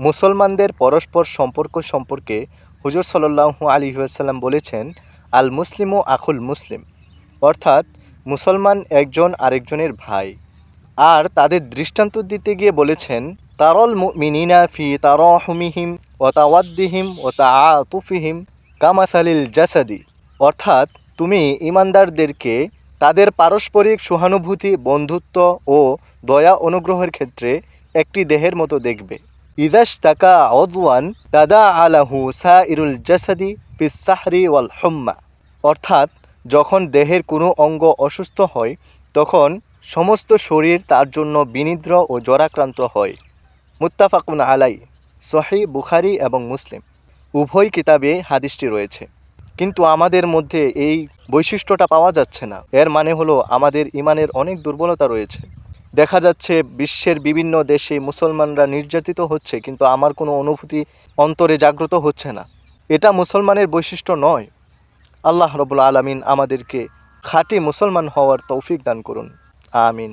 মুসলমানদের পরস্পর সম্পর্ক সম্পর্কে হুজুর সাল্লাহু আলী আসাল্লাম বলেছেন আল মুসলিম ও আখুল মুসলিম। অর্থাৎ মুসলমান একজন আরেকজনের ভাই। আর তাদের দৃষ্টান্ত দিতে গিয়ে বলেছেন, তারল মিনিনা ফি তারহমিহিম ও তাওয়াদ্দিহিম ও তা আতুফিহিম কামাসালিল জাসাদি। অর্থাৎ তুমি ইমানদারদেরকে তাদের পারস্পরিক সহানুভূতি, বন্ধুত্ব ও দয়া অনুগ্রহের ক্ষেত্রে একটি দেহের মতো দেখবে। ইদাস তাকা অদওয়ান দাদা আলাহু সা ইরুল জাসাদি পিসাহরি ওয়াল অর্থাৎ, যখন দেহের কোনো অঙ্গ অসুস্থ হয়, তখন সমস্ত শরীর তার জন্য বিনিদ্র ও জরাক্রান্ত হয়। মুত্তাফাকুন আলাই সহি বুখারি এবং মুসলিম। উভয় কিতাবে হাদিসটি রয়েছে। কিন্তু আমাদের মধ্যে এই বৈশিষ্ট্যটা পাওয়া যাচ্ছে না। এর মানে হলো, আমাদের ইমানের অনেক দুর্বলতা রয়েছে। দেখা যাচ্ছে বিশ্বের বিভিন্ন দেশে মুসলমানরা নির্যাতিত হচ্ছে, কিন্তু আমার কোনো অনুভূতি অন্তরে জাগ্রত হচ্ছে না। এটা মুসলমানের বৈশিষ্ট্য নয়। আল্লাহ রবুল আলমিন আমাদেরকে খাঁটি মুসলমান হওয়ার তৌফিক দান করুন। আমিন।